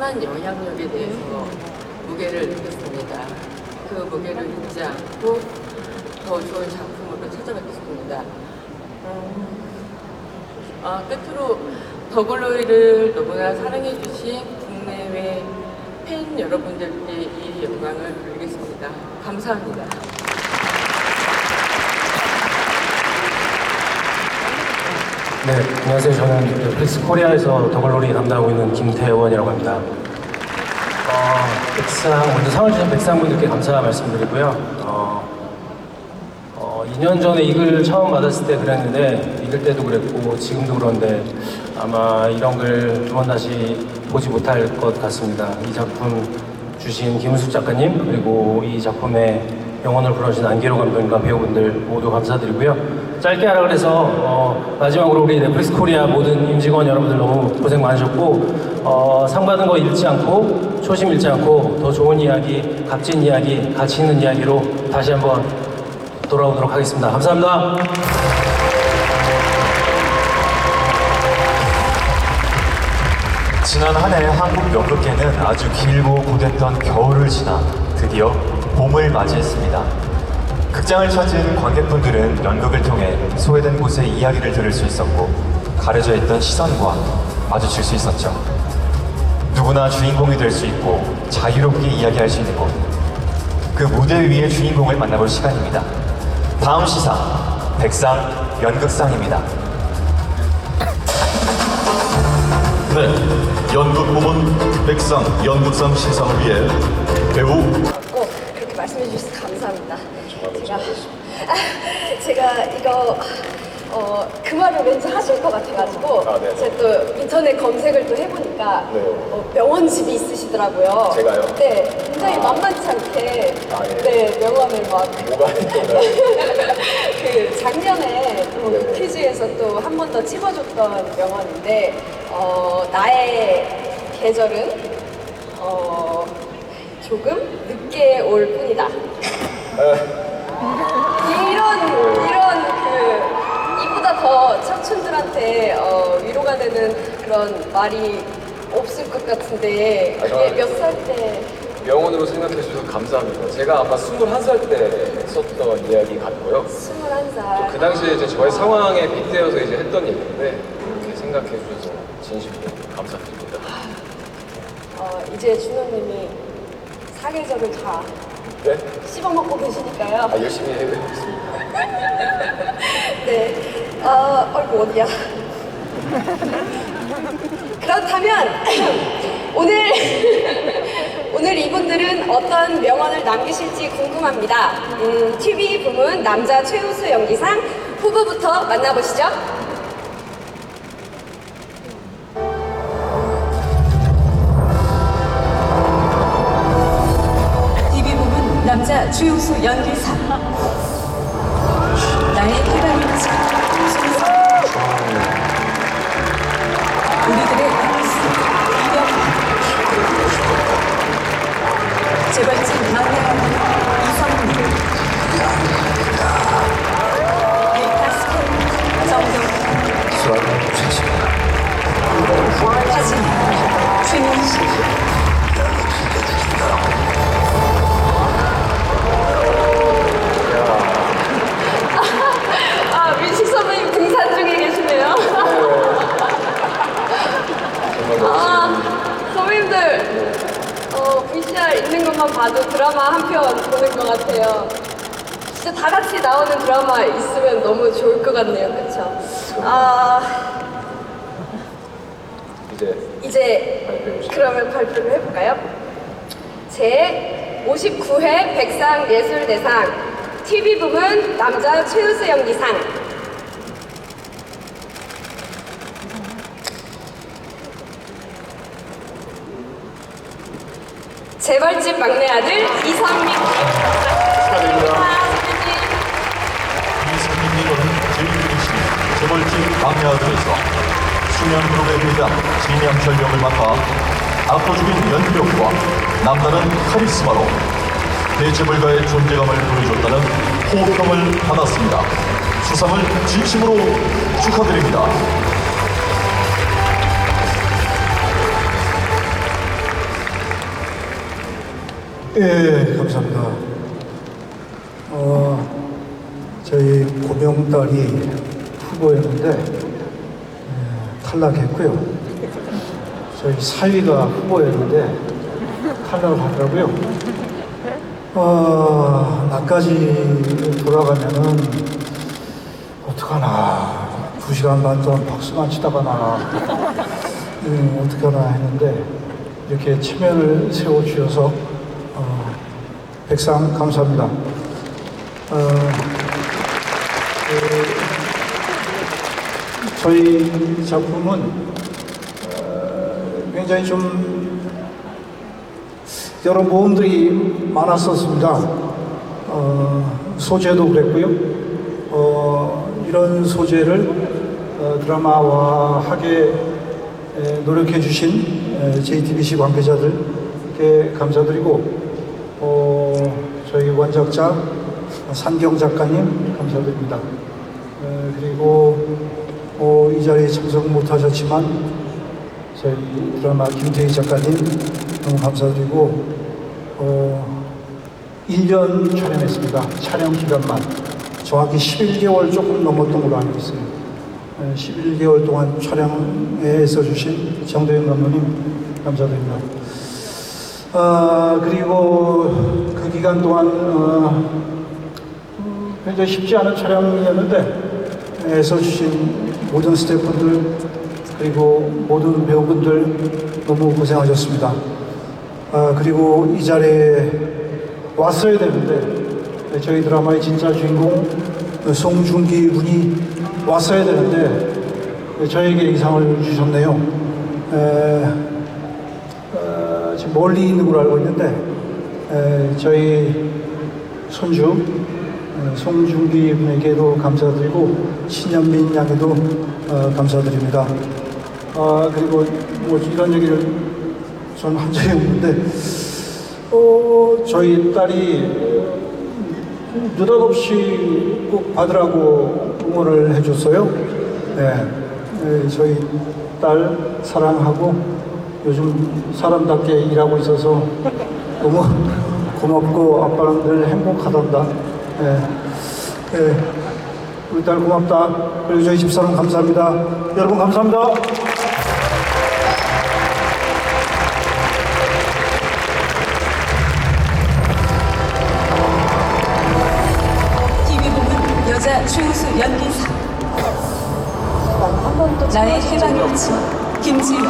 뛰어난 영향력에 대해서 무게를 느꼈습니다. 그 무게를 잊지 않고 더 좋은 작품으로 찾아뵙겠습니다. 음, 아, 끝으로 더글로리를 너무나 사랑해주신 국내외 팬 여러분들께 이 영광을 돌리겠습니다. 감사합니다. 네, 안녕하세요. 저는 넷플릭스 코리아에서 더글로리 담당하고 있는 김태원이라고 합니다. 어, 백상, 먼저 상을 주신 백상분들께 감사 말씀드리고요. 어, 어, 2년 전에 이 글 처음 받았을 때 그랬는데, 이글 때도 그랬고, 지금도 그런데, 아마 이런 걸두번 다시 보지 못할 것 같습니다. 이 작품 주신 김은숙 작가님, 그리고 이 작품에 영혼을 불어주신 안기로 감독님과 배우분들 모두 감사드리고요. 짧게 하라 그래서, 어, 마지막으로 우리 넷플릭스 코리아 모든 임직원 여러분들 너무 고생 많으셨고, 어, 상 받은 거 잃지 않고, 초심 잃지 않고, 더 좋은 이야기, 값진 이야기, 가치 있는 이야기로 다시 한번 돌아오도록 하겠습니다. 감사합니다. 지난 한 해 한국 연극계는 아주 길고 고됐던 겨울을 지나 드디어 봄을 맞이했습니다. 극장을 찾은 관객분들은 연극을 통해 소외된 곳의 이야기를 들을 수 있었고 가려져 있던 시선과 마주칠 수 있었죠. 누구나 주인공이 될 수 있고 자유롭게 이야기할 수 있는 곳. 그 무대 위의 주인공을 만나볼 시간입니다. 다음 시상 백상 연극상입니다. 네, 연극 부문 백상 연극상 시상을 위해 배우 감사합니다. 제가 제가 이거 어, 그 말을 왠지 하실 것 같아가지고 제가 또 인터넷 검색을 또 해보니까 어, 명언집이 있으시더라고요. 제가요? 네, 굉장히 만만치 않게 네 명언을 막 뭐가? 그 작년에 또 퀴즈에서 또 한 번 더 찝어줬던 명언인데 어, 나의 계절은 어, 조금 늦게 올 뿐이다. 이런 이런 그 이보다 더 청춘들한테 어, 위로가 되는 그런 말이 없을 것 같은데 아, 그게 저는- 몇 살 때 명언으로 생각해 주셔서 감사합니다. 제가 아마 21살 때 썼던 이야기 같고요. 21살 그 당시에 이제 저의 상황에 빗대어서 이제 했던 얘기인데 그렇게 생각해 주셔서 진심으로 감사드립니다. 어, 이제 준호님이 사계절을 다 네? 씹어먹고 계시니까요. 아, 열심히 해보겠습니다. 네. 어, 어이구, 어디야. 그렇다면, 오늘, 오늘 이분들은 어떤 명언을 남기실지 궁금합니다. 음, TV 부문 남자 최우수 연기상 후보부터 만나보시죠. 남자 주요수 연기상 나의 순서 우리들의 스 이병 재벌집 막내 이성민 정경 하진 최민식 있는 것만 봐도 드라마 한 편 보는 것 같아요. 진짜 다 같이 나오는 드라마 있으면 너무 좋을 것 같네요. 그쵸? 아, 이제 이제 그러면 발표를 해볼까요? 제 59회 백상 예술대상 TV 부문 남자 최우수 연기상 재벌집 막내 아들 이성민 축하드립니다. 이성민님은 제1기신 재벌집 막내 아들에서 수면 그룹의 회장 진양철명을 맡아 압도적인 연기력과 남다른 카리스마로 대재벌가의 존재감을 보여줬다는 호평을 받았습니다. 수상을 진심으로 축하드립니다. 예, 감사합니다. 어, 저희 고명딸이 후보였는데 예, 탈락했고요. 저희 사위가 후보였는데 탈락을 하더라고요. 어, 나까지 돌아가면은 어떡하나. 두 시간 반 동안 박수만 치다가 나. 음, 어떡하나 했는데 이렇게 체면을 세워주셔서 어, 백상 감사합니다. 어, 그, 저희 작품은 어, 굉장히 좀 여러 모험들이 많았었습니다. 어, 소재도 그랬고요. 어, 이런 소재를 어, 드라마화하게 에, 노력해 주신 에, JTBC 관계자들께 감사드리고 원작자 산경 작가님 감사드립니다. 에, 그리고 어, 이 자리에 참석 못하셨지만 저희 드라마 김태희 작가님 너무 감사드리고 어, 1년 촬영했습니다. 촬영 기간만 정확히 11개월 조금 넘었던 걸로 알고 있어요. 에, 11개월 동안 촬영에 애써주신 정도현 감독님 감사드립니다. 아, 그리고 그 기간 동안 어, 굉장히 쉽지 않은 촬영이었는데 애써주신 모든 스태프분들 그리고 모든 배우분들 너무 고생하셨습니다. 아, 그리고 이 자리에 왔어야 되는데 저희 드라마의 진짜 주인공 송중기 군이 왔어야 되는데 저에게 이상을 주셨네요. 에, 어, 지금 멀리 있는 걸로 알고 있는데 에, 저희 손주 어, 송중기 군에게도 감사드리고 신현민 양에도 어, 감사드립니다. 아 그리고 뭐 이런 얘기를 저는 한 적이 없는데 어, 저희 딸이 느닷없이 꼭 받으라고 응원을 해줬어요. 네, 네, 저희 딸 사랑하고 요즘 사람답게 일하고 있어서 너무 고맙고 아빠는 늘 행복하단다. 네, 네, 우리 딸 고맙다. 그리고 저희 집사람 감사합니다. 여러분 감사합니다. 나의 해방일지 김지호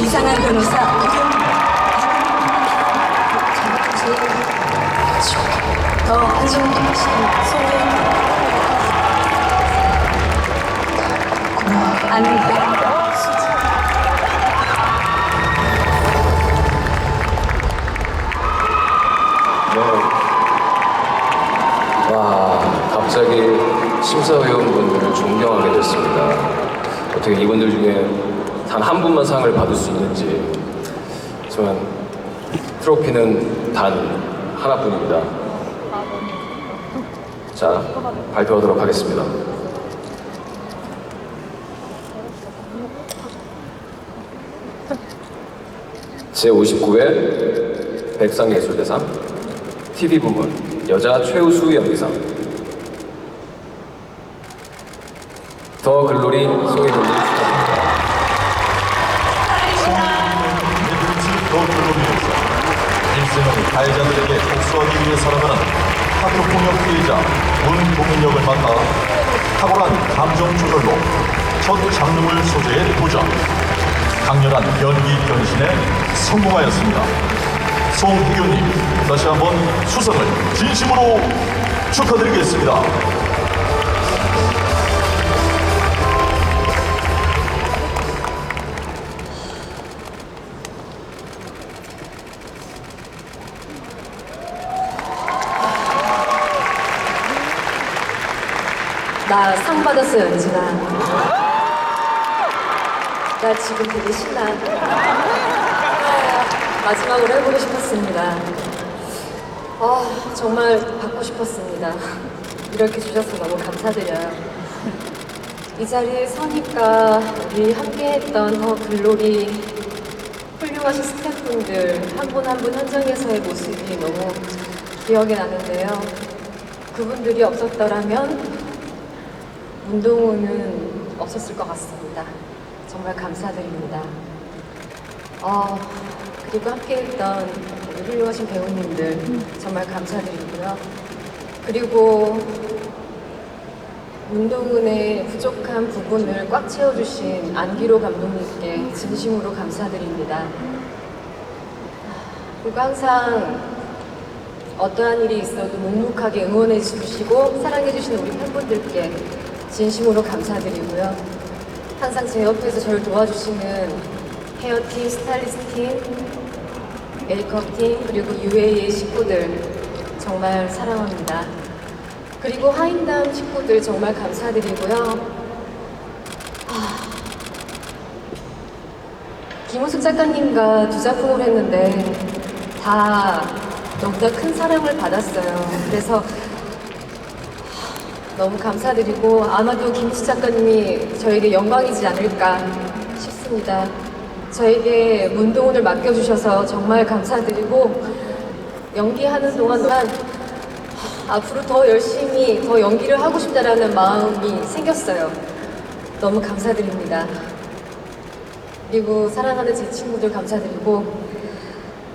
이상한 변호사. 더 안정된 소개 안돼 와, 갑자기 심사위원분들을 존경하게 됐습니다. 어떻게 이분들 중에 단 한 분만 상을 받을 수 있는지. 하지만 트로피는 단 하나뿐입니다. 자, 발표하도록 하겠습니다. 제59회 백상예술대상 TV 부문 여자 최우수 연기상 더 글로리 송혜교 일생을 가해자들에게 복수하기 위해 살아가는 학교폭력 피해자 문동인역을 맡아 탁월한 감정 조절로 첫 장르물 소재에 도전 강렬한 연기 변신에 성공하였습니다. 송혜교님 다시 한번 수상을 진심으로 축하드리겠습니다. 나 상 받았어, 연진아. 나 지금 되게 신나. 마지막으로 해보고 싶었습니다. 아, 정말 받고 싶었습니다. 이렇게 주셔서 너무 감사드려요. 이 자리에 서니까 우리 함께했던 더 글로리 훌륭하신 스태프분들 한 분 한 분 현장에서의 모습이 너무 기억에 나는데요. 그분들이 없었더라면 운동은 없었을 것 같습니다. 정말 감사드립니다. 어, 그리고 함께했던 훌륭하신 배우님들 정말 감사드리고요. 그리고 운동은의 부족한 부분을 꽉 채워주신 안기로 감독님께 진심으로 감사드립니다. 그리고 항상 어떠한 일이 있어도 묵묵하게 응원해 주시고 사랑해 주시는 우리 팬분들께 진심으로 감사드리고요. 항상 제 옆에서 저를 도와주시는 헤어팀, 스타일리스트팀, 메이크업팀, 그리고 UA의 식구들 정말 사랑합니다. 그리고 하인담 식구들 정말 감사드리고요. 김우숙 작가님과 두 작품을 했는데 다 너무나 큰 사랑을 받았어요. 그래서 너무 감사드리고 아마도 김우숙 작가님이 저에게 영광이지 않을까 싶습니다. 저에게 문동훈을 맡겨주셔서 정말 감사드리고 연기하는 동안 동안 앞으로 더 열심히 더 연기를 하고 싶다라는 마음이 생겼어요. 너무 감사드립니다. 그리고 사랑하는 제 친구들 감사드리고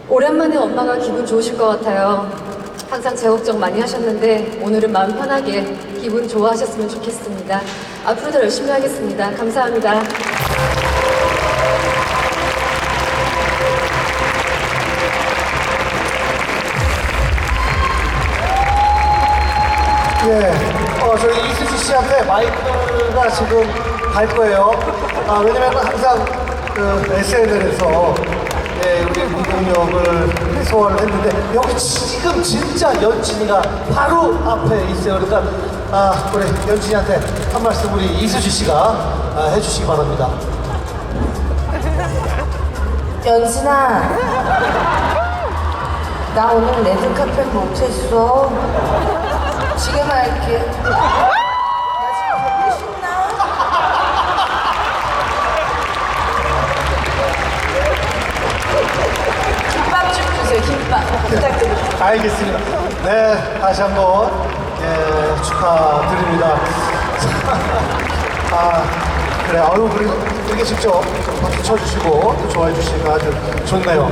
오랜만에 엄마가 기분 좋으실 것 같아요. 항상 제 걱정 많이 하셨는데 오늘은 마음 편하게 기분 좋아하셨으면 좋겠습니다. 앞으로도 열심히 하겠습니다. 감사합니다. 예, 어, 저희 이수지 씨한테 마이크가 지금 갈 거예요. 아, 왜냐면 항상 그 SNL에서 예, 우리 무동역을 해소를 했는데 여기 지금 진짜 연진이가 바로 앞에 있어요. 그러니까 아, 우리 연진이한테 한 말씀 우리 이수지 씨가 아, 해주시기 바랍니다. 연진아, 나 오늘 레드카펫 못했어. 지금 할게. 나 지금 보고 싶나? 김밥 좀 주세요, 김밥. 부탁드립니다. 알겠습니다. 네, 다시 한번 예, 축하드립니다. 아, 그래, 아유, 그리고 이렇게 직접 박수 쳐주시고 또 좋아해 주시니까 아주 좋네요.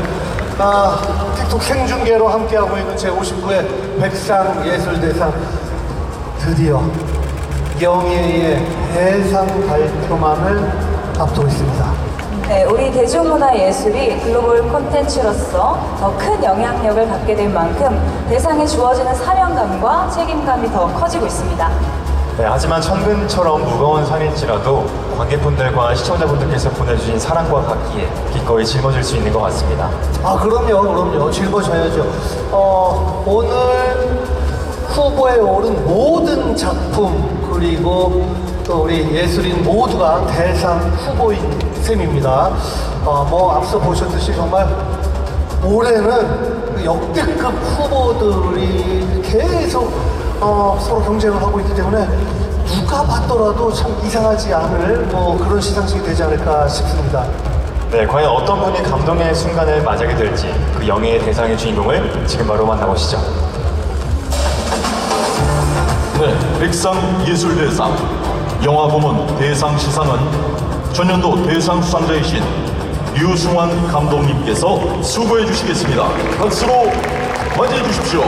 아, 틱톡 생중계로 함께하고 있는 제59회 백상 예술대상 드디어 영예의 대상 발표만을 앞두고 있습니다. 네, 우리 대중문화 예술이 글로벌 콘텐츠로서 더 큰 영향력을 갖게 된 만큼 대상에 주어지는 사명감과 책임감이 더 커지고 있습니다. 네, 하지만 천근처럼 무거운 상일지라도 관객분들과 시청자분들께서 보내주신 사랑과 각기에 기꺼이 짊어질 수 있는 것 같습니다. 아 그럼요 그럼요 짊어져야죠 어, 오늘 후보에 오른 모든 작품 그리고 또 우리 예술인 모두가 대상 후보인 셈입니다 어, 뭐 앞서 보셨듯이 정말 올해는 그 역대급 후보들이 계속 어, 서로 경쟁을 하고 있기 때문에 누가 봤더라도 참 이상하지 않을 뭐 그런 시상식이 되지 않을까 싶습니다. 네, 과연 어떤 분이 감동의 순간을 맞이하게 될지 그 영예의 대상의 주인공을 지금 바로 만나보시죠. 네, 백상 예술대상 영화 부문 대상 시상은 전년도 대상 수상자이신 유승환 감독님께서 수고해 주시겠습니다. 박수로 맞이해 주십시오.